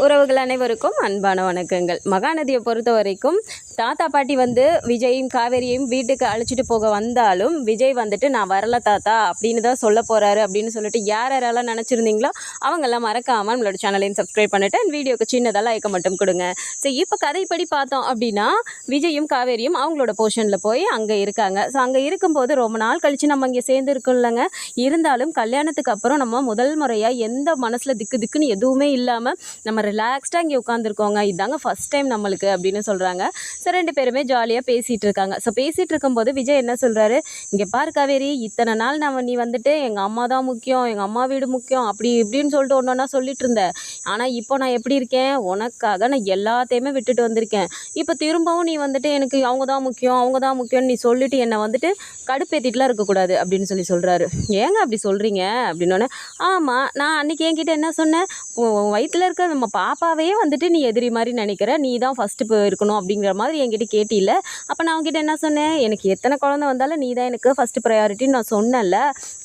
உறவுகள் அனைவருக்கும் அன்பான வணக்கங்கள். மகாநதியை பொறுத்த வரைக்கும் தாத்தா பாட்டி வந்து விஜயும் காவேரியும் வீட்டுக்கு அழைச்சிட்டு போக வந்தாலும் விஜய் வந்துட்டு நான் வரல தாத்தா அப்படின்னு தான் சொல்ல போகிறாரு அப்படின்னு சொல்லிட்டு யார் யாரெல்லாம் நினச்சிருந்தீங்களோ அவங்கெல்லாம் மறக்காமல் நம்மளோட சேனலையும் சப்ஸ்கிரைப் பண்ணிட்டு அண்ட் வீடியோக்கு சின்னதாக லைக்கை மட்டும் கொடுங்க. ஸோ இப்போ கதைப்படி பார்த்தோம் அப்படின்னா விஜயும் காவேரியும் அவங்களோட போர்ஷனில் போய் அங்கே இருக்காங்க. ஸோ அங்கே இருக்கும்போது ரொம்ப நாள் கழித்து நம்ம இங்கே சேர்ந்து இருக்கோம்லங்க இருந்தாலும் கல்யாணத்துக்கு அப்புறம் நம்ம முதல் முறையாக எந்த மனசில் திக்கு திக்குன்னு எதுவுமே இல்லாமல் நம்ம ரிலாக்ஸ்டாக இங்கே உட்காந்துருக்கோங்க இதாங்க ஃபஸ்ட் டைம் நம்மளுக்கு அப்படின்னு சொல்கிறாங்க ஸோ ரெண்டு பேருமே ஜாலியாக பேசிகிட்டு இருக்காங்க ஸோ பேசிகிட்டு இருக்கும்போது விஜய் என்ன சொல்கிறாரு இங்கே பார் காவேரி இத்தனை நாள் நம்ம நீ வந்துட்டு எங்கள் அம்மா தான் முக்கியம் எங்கள் அம்மா வீடு முக்கியம் அப்படி இப்படின்னு சொல்லிட்டு ஒன்று ஒன்றா சொல்லிட்டு இருந்தேன் ஆனால் இப்போ நான் எப்படி இருக்கேன்? உனக்காக நான் எல்லாத்தையுமே விட்டுட்டு வந்திருக்கேன். இப்போ திரும்பவும் நீ வந்துட்டு எனக்கு அவங்க தான் முக்கியம் அவங்க தான் முக்கியம்னு நீ சொல்லிட்டு என்னை வந்துட்டு கடுப்பேற்றிட்டுலாம் இருக்கக்கூடாது அப்படின்னு சொல்லி சொல்கிறாரு ஏங்க அப்படி சொல்கிறீங்க அப்படின்னோடனே ஆமாம் நான் அன்றைக்கி என்கிட்ட என்ன சொன்னேன்? உன் வயிற்றில் இருக்க நம்ம பாப்பாவே வந்துட்டு நீ எதிரி மாதிரி நினைக்கிற நீ தான் ஃபஸ்ட்டு இப்போ இருக்கணும் அப்படிங்கிற மாதிரி என்கிட்ட கேட்டில்ல. அப்போ நான் அவங்ககிட்ட என்ன சொன்னேன்? எனக்கு எத்தனை குழந்தை வந்தாலும் நீ தான் எனக்கு ஃபஸ்ட்டு ப்ரையாரிட்டின்னு நான் சொன்னேன்ல.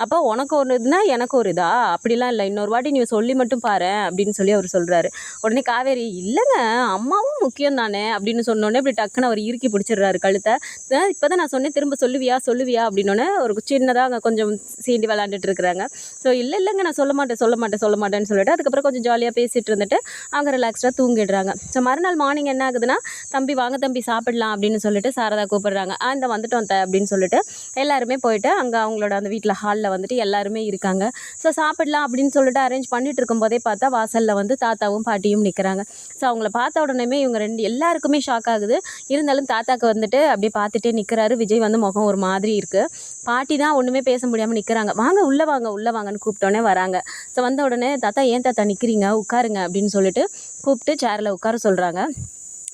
அப்போ உனக்கு ஒரு இதுனா எனக்கு ஒரு இதா? அப்படிலாம் இல்லை. இன்னொரு வாட்டி நீ சொல்லி மட்டும் பாரு அப்படின்னு சொல்லி அவர் சொல்கிறாரு உடனே காவேரி இல்லைங்க அம்மாவும் முக்கியம் தானே அப்படின்னு சொன்னோடனே இப்படி டக்குன்னு அவர் இறுக்கி பிடிச்சிடுறாரு கழுத்தை. இப்போ தான் நான் சொன்னேன் திரும்ப சொல்லுவியா சொல்லுவியா? அப்படின்னோடனே ஒரு சின்னதாக அங்கே கொஞ்சம் சீண்டி விளாண்டுட்டு இருக்கிறாங்க. ஸோ இல்லை இல்லைங்க நான் சொல்ல மாட்டேன் சொல்ல மாட்டேன் சொல்ல மாட்டேன்னு சொல்லிட்டு அதுக்கப்புறம் கொஞ்சம் ஜாலியாக பேசிகிட்டு இருந்துட்டு அவங்க ரிலாக்ஸ்டாக தூங்கிடுறாங்க. ஸோ மறுநாள் மார்னிங் என்ன ஆகுதுன்னா தம்பி வாங்க தம்பி சாப்பிடலாம் அப்படின்னு சொல்லிட்டு சாரதா கூப்பிடுறாங்க. ஆ இந்த வந்துட்டோம் த அப்படின்னு சொல்லிட்டு எல்லாருமே போயிட்டு அங்கே அவங்களோட அந்த வீட்டில் ஹாலில் வந்துட்டு எல்லாருமே இருக்காங்க. ஸோ சாப்பிடலாம் அப்படின்னு சொல்லிட்டு அரேஞ்ச் பண்ணிட்டு இருக்கும்போதே பார்த்தா வாசலில் வந்து தாத்தாவும் பாட்டியும் நிற்கிறாங்க ஸோ அவங்கள பார்த்த உடனேமே இவங்க ரெண்டு எல்லாருக்குமே ஷாக் ஆகுது. இருந்தாலும் தாத்தாக்கு வந்துட்டு அப்படியே பார்த்துட்டே நிற்கிறாரு விஜய் வந்து முகம் ஒரு மாதிரி இருக்குது பாட்டி தான் ஒன்றுமே பேச முடியாமல் நிற்கிறாங்க வாங்க உள்ளே வாங்க உள்ளே வாங்கன்னு கூப்பிட்டோன்னே வராங்க. ஸோ வந்த உடனே தாத்தா ஏன் தாத்தா நிற்கிறீங்க உட்காருங்க அப்படின்னு சொல்லிட்டு கூப்பிட்டு சேரில் உட்கார சொல்கிறாங்க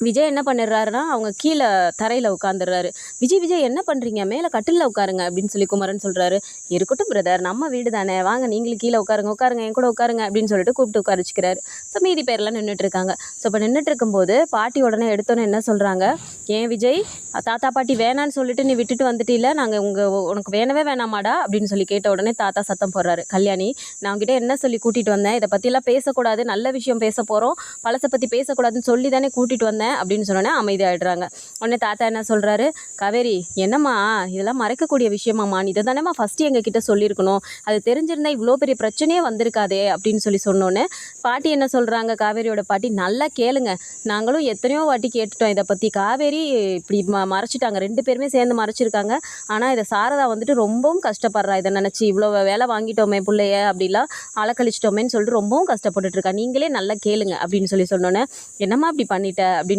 விஜய் என்ன பண்ணிடுறாருன்னா அவங்க கீழே தரையில் உட்காந்துடுறாரு விஜய் விஜய் என்ன பண்ணுறீங்க மேலே கட்டிலில் உட்காருங்க அப்படின்னு சொல்லி குமரன் சொல்கிறாரு இருக்கட்டும் பிரதர் நம்ம வீடு தானே. வாங்க நீங்களும் கீழே உட்காருங்க. உட்காருங்க என் கூட உட்காருங்க அப்படின்னு சொல்லிட்டு கூப்பிட்டு உட்கார வச்சுக்கிறாரு. ஸோ மீதி பேர்லாம் நின்றுட்டு இருக்காங்க. ஸோ இப்போ நின்றுட்டு இருக்கும்போது பாட்டி உடனே எடுத்தோன்னே என்ன சொல்கிறாங்க ஏன் விஜய் தாத்தா பாட்டி வேணான்னு சொல்லிட்டு நீ விட்டுட்டு வந்துட்டில நாங்கள் உங்கள் உனக்கு வேணவே வேணாமாடா? அப்படின்னு சொல்லி கேட்ட உடனே தாத்தா சத்தம் போடுறாரு. கல்யாணி நான் உங்ககிட்ட என்ன சொல்லி கூட்டிகிட்டு வந்தேன்? இதை பற்றிலாம் பேசக்கூடாது. நல்ல விஷயம் பேச போகிறோம் பழசை பற்றி பேசக்கூடாதுன்னு சொல்லி தானே கூட்டிகிட்டு வந்தேன். அப்படின்னு சொன்னோன்னே அமைதியாகிடுறாங்க உடனே தாத்தா என்ன சொல்கிறாரு காவேரி என்னம்மா? இதெல்லாம் மறைக்கக்கூடிய விஷயமாம்மா. நீ இதை தானேம்மா ஃபஸ்ட்டு எங்ககிட்ட சொல்லியிருக்கணும். அது தெரிஞ்சிருந்தால் இவ்வளோ பெரிய பிரச்சனையே வந்திருக்காதே அப்படின்னு சொல்லி சொன்னோன்னே பாட்டி என்ன சொல்கிறாங்க காவேரியோட பாட்டி நல்லா கேளுங்க. நாங்களும் எத்தனையோ வாட்டி கேட்டுட்டோம் இதை பற்றி காவேரி இப்படி ம மறைச்சிட்டாங்க. ரெண்டு பேருமே சேர்ந்து மறைச்சிருக்காங்க. ஆனால் இதை சாரதா வந்துட்டு ரொம்பவும் கஷ்டப்படுறா. இதை நினச்சி இவ்வளோ வேலை வாங்கிட்டோமே பிள்ளைய அப்படிலாம் அலக்கழிச்சிட்டோமேன்னு சொல்லிட்டு ரொம்பவும் கஷ்டப்பட்டுட்டு நீங்களே நல்லா கேளுங்க அப்படின்னு சொல்லி சொன்னோன்னே என்னம்மா இப்படி பண்ணிட்ட அப்படின்னு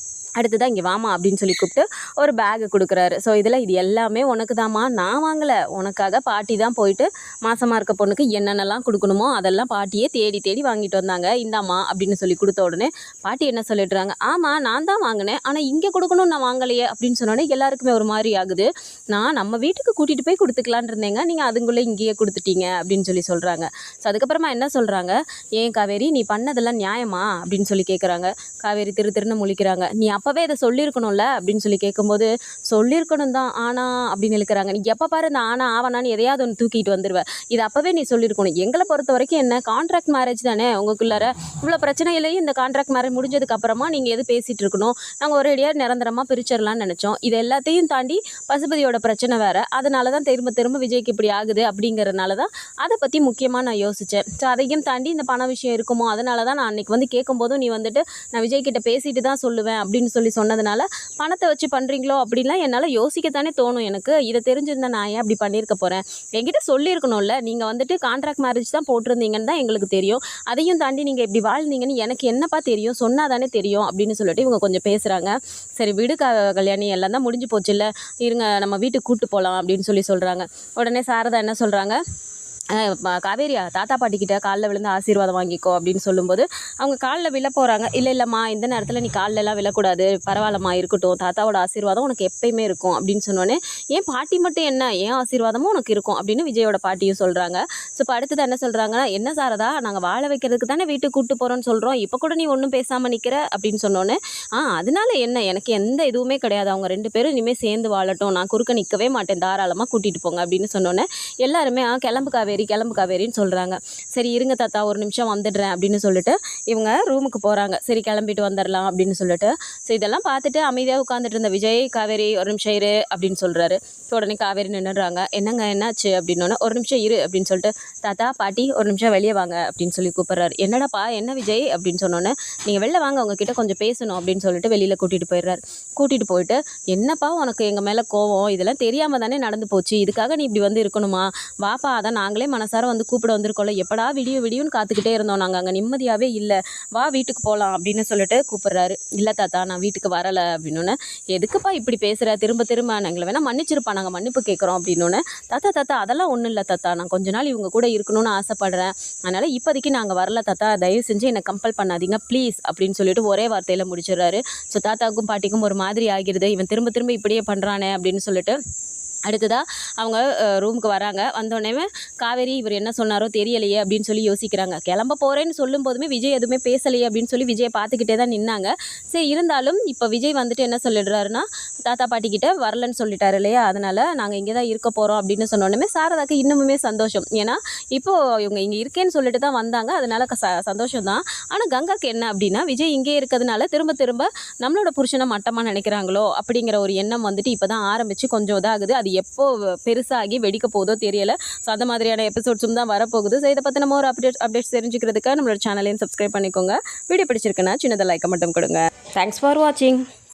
அடுத்ததான் இங்கே வாமா அப்படின்னு சொல்லி கூப்பிட்டு ஒரு பேகு கொடுக்குறாரு. ஸோ இதில் இது எல்லாமே உனக்கு தாம்மா நான் வாங்கலை. உனக்காக பாட்டி தான் போயிட்டு மாசமாக இருக்க பொண்ணுக்கு என்னென்னலாம் கொடுக்கணுமோ அதெல்லாம் பாட்டியே தேடி தேடி வாங்கிட்டு வந்தாங்க. இந்தாம்மா அப்படின்னு சொல்லி கொடுத்த உடனே பாட்டி என்ன சொல்லிடுறாங்க? ஆமாம் நான் தான் வாங்கினேன். ஆனால் இங்கே கொடுக்கணும் நான் வாங்கலையே அப்படின்னு சொன்னோடனே எல்லாருக்குமே ஒரு மாதிரி ஆகுது. நான் நம்ம வீட்டுக்கு கூட்டிகிட்டு போய் கொடுத்துக்கலான் இருந்தேங்க. நீங்கள் அதுங்குள்ளே இங்கேயே கொடுத்துட்டீங்க அப்படின்னு சொல்லி சொல்கிறாங்க ஸோ அதுக்கப்புறமா என்ன சொல்கிறாங்க ஏன் காவேரி நீ பண்ணதெல்லாம் நியாயமா? அப்படின்னு சொல்லி கேட்குறாங்க காவேரி திரு திருன்னு முழிக்கிறாங்க. நீ அப்போவே இதை சொல்லியிருக்கணும்ல அப்படின்னு சொல்லி கேட்கும்போது சொல்லியிருக்கணும் தான் ஆனா அப்படின்னு இழுக்கிறாங்க. நீ எப்போ பாரு இந்த ஆனா ஆவனான்னு எதையாவது ஒன்று தூக்கிட்டு வந்துடுவேன் இது அப்போவே நீ சொல்லியிருக்கணும். எங்களை பொறுத்த வரைக்கும் என்ன கான்ட்ராக்ட் மேரேஜ் தானே? உங்களுக்குள்ளார இவ்வளோ பிரச்சனையிலையும் இந்த கான்ட்ராக்ட் மேரேஜ் முடிஞ்சதுக்கு அப்புறமா நீங்கள் எது பேசிகிட்டு இருக்கணும்? நாங்கள் ஒரேடியாக நிரந்தரமாக பிரிச்சிடலாம்னு நினச்சோம். இது எல்லாத்தையும் தாண்டி பசுபதியோட பிரச்சனை வேறு. அதனால தான் திரும்ப திரும்ப விஜய்க்கு இப்படி ஆகுது அப்படிங்கிறதுனால தான் அதை பற்றி முக்கியமாக நான் யோசித்தேன் ஸோ அதையும் தாண்டி இந்த பண விஷயம் இருக்குமோ? அதனால தான் நான் அன்றைக்கி வந்து கேட்கும்போதும் நீ வந்துட்டு நான் விஜய்கிட்ட பேசிட்டு தான் சொல்லுவேன் அப்படின்னு சொல்லி சொன்னதுனால பணத்தை வச்சு பண்ணுறீங்களோ அப்படின்லாம் என்னால் யோசிக்கத்தானே தோணும். எனக்கு இதை தெரிஞ்சிருந்தா நான் ஏன் அப்படி பண்ணியிருக்க போகிறேன் என்கிட்ட சொல்லியிருக்கணும்ல. நீங்கள் வந்துட்டு கான்ட்ராக்ட் மேரேஜ் தான் போட்டிருந்தீங்கன்னு தான் எங்களுக்கு தெரியும். அதையும் தாண்டி நீங்கள் இப்படி வாழ்ந்தீங்கன்னு எனக்கு என்னப்பா தெரியும்? சொன்னால் தானே தெரியும் அப்படின்னு சொல்லிட்டு இவங்க கொஞ்சம் பேசுகிறாங்க சரி வீடு க கல்யாணி. எல்லாம் தான் முடிஞ்சு போச்சு இல்லை இருங்க நம்ம வீட்டுக்கு கூப்பிட்டு போகலாம் அப்படின்னு சொல்லி சொல்கிறாங்க உடனே சாரதா என்ன சொல்கிறாங்க காவேரி காவேரியா தாத்தா பாட்டிக்கிட்ட காலில் விழுந்து ஆசீர்வாதம் வாங்கிக்கோ அப்படின்னு சொல்லும்போது அவங்க காலில் விழ போகிறாங்க இல்லை இல்லைம்மா இந்த நேரத்தில் நீ காலிலலாம் விழக்கூடாது. பரவாயில்லம்மா இருக்கட்டும். தாத்தாவோட ஆசீர்வாதம் உனக்கு எப்பயுமே இருக்கும் அப்படின்னு சொன்னோன்னே ஏன் பாட்டி மட்டும் என்ன? ஏன் ஆசீர்வாதமும் உனக்கு இருக்கும்? அப்படின்னு விஜயோட பாட்டியும் சொல்கிறாங்க ஸோ இப்போ அடுத்தது என்ன சொல்கிறாங்கன்னா என்ன சாரதா நாங்கள் வாழ வைக்கிறதுக்கு தானே வீட்டுக்கு கூட்டு போகிறோன்னு சொல்கிறோம் இப்போ கூட நீ ஒன்றும் பேசாமல் நிற்கிற அப்படின்னு சொன்னோன்னே ஆ அதனால என்ன? எனக்கு எந்த இதுவுமே கிடையாது. அவங்க ரெண்டு பேரும் இனிமேல் சேர்ந்து வாழட்டும். நான் குறுக்க நிற்கவே மாட்டேன். தாராளமாக கூட்டிகிட்டு போங்க. அப்படின்னு சொன்னோன்னே எல்லாருமே ஆ கிளம்பு காவேரி. சரி கிளம்பு காவேரின்னு சொல்கிறாங்க சரி இருங்க தாத்தா ஒரு நிமிஷம் வந்துடுறேன் அப்படின்னு சொல்லிட்டு இவங்க ரூமுக்கு போகிறாங்க சரி கிளம்பிட்டு வந்துடலாம் அப்படின்னு சொல்லிட்டு. ஸோ இதெல்லாம் பார்த்துட்டு அமைதியாக உட்காந்துட்டு இருந்த விஜய் காவேரி ஒரு நிமிஷம் இரு அப்படின்னு சொல்கிறாரு உடனே காவேரி நின்றுடுறாங்க என்னங்க என்னாச்சு? அப்படின்னோடனே ஒரு நிமிஷம் இரு அப்படின்னு சொல்லிட்டு தாத்தா பாட்டி ஒரு நிமிஷம் வெளியே வாங்க அப்படின்னு சொல்லி கூப்பிட்றாரு. என்னடாப்பா என்ன விஜய்? அப்படின்னு சொன்னோன்னே நீங்கள் வெளில வாங்க உங்ககிட்ட கொஞ்சம் பேசணும் அப்படின்னு சொல்லிட்டு வெளியில் கூட்டிகிட்டு போயிடுறாரு. கூட்டிகிட்டு போயிட்டு என்னப்பா உனக்கு எங்கள் மேலே கோவம்? இதெல்லாம் தெரியாமல் தானே நடந்து போச்சு. இதுக்காக நீ இப்படி வந்து இருக்கணுமா? வாப்பா அதான் நாங்களே மனசார வந்து கூப்பிட வந்திருக்கோம்ல. எப்படா விடிய விடியும்னு காத்துக்கிட்டே இருந்தோம். நாங்கள் அங்கே நிம்மதியாகவே இல்லை. வா வீட்டுக்கு போகலாம் அப்படின்னு சொல்லிட்டு கூப்பிட்றாரு. இல்லை தாத்தா நான் வீட்டுக்கு வரலை அப்படின்னு எதுக்குப்பா இப்படி பேசுகிற திரும்ப திரும்ப எங்களை வேணால் மன்னிச்சிருப்பா. நாங்கள் மன்னிப்பு கேட்குறோம் அப்படின்னு தாத்தா தாத்தா அதெல்லாம் ஒன்றும் இல்லை தாத்தா. நான் கொஞ்ச நாள் இவங்க கூட இருக்கணும்னு ஆசைப்படுறேன். அதனால் இப்போதைக்கு நாங்கள் வரல தாத்தா. தயவு செஞ்சு என்னை கம்பல் பண்ணாதீங்க. ப்ளீஸ் அப்படின்னு சொல்லிட்டு ஒரே வார்த்தையில் முடிச்சிடுறாரு. ஸோ தாத்தாவுக்கும் பாட்டிக்கும் ஒரு மாதிரி ஆகிடுது. இவன் திரும்ப திரும்ப இப்படியே பண்ணுறானே அப்படின்னு சொல்லிட்டு அடுத்ததாக அவங்க ரூமுக்கு வராங்க. வந்தோடனே காவேரி இவர் என்ன சொன்னாரோ தெரியலையே அப்படின்னு சொல்லி யோசிக்கிறாங்க. கிளம்ப போகிறேன்னு சொல்லும் போதுமே விஜய் எதுவுமே பேசலையே அப்படின்னு சொல்லி விஜயை பார்த்துக்கிட்டே தான் நின்னாங்க. சரி இருந்தாலும் இப்போ விஜய் வந்துட்டு என்ன சொல்லிடுறாருன்னா தாத்தா பாட்டிக்கிட்ட வரலன்னு சொல்லிட்டாரு இல்லையா? அதனால் நாங்கள் இங்கே தான் இருக்க போகிறோம் அப்படின்னு சொன்னோடனே சாரதாக்கு இன்னுமுமே சந்தோஷம். ஏன்னா இப்போது இவங்க இங்கே இருக்கேன்னு சொல்லிட்டு தான் வந்தாங்க. அதனால் க- ச சந்தோஷம் தான். ஆனால் கங்காக்கு என்ன அப்படின்னா விஜய் இங்கே இருக்கிறதுனால திரும்ப திரும்ப நம்மளோட புருஷனை மட்டமாக நினைக்கிறாங்களோ அப்படிங்கிற ஒரு எண்ணம் வந்துட்டு இப்போ தான் ஆரம்பித்து கொஞ்சம் இதாகுது. அது அது எப்போ பெருசாகி வெடிக்க போதோ தெரியல. ஸோ அந்த மாதிரியான எபிசோட்ஸும் தான் வரப்போகுது. ஸோ இதை பற்றி நம்ம ஒரு அப்டேட் அப்டேட்ஸ் தெரிஞ்சுக்கிறதுக்காக நம்மளோட சேனலையும் சப்ஸ்கிரைப் பண்ணிக்கோங்க. வீடியோ பிடிச்சிருக்குன்னா சின்னதாக லைக்கை மட்டும் கொடுங்க. தேங்க்ஸ் ஃபார் வாட்சிங்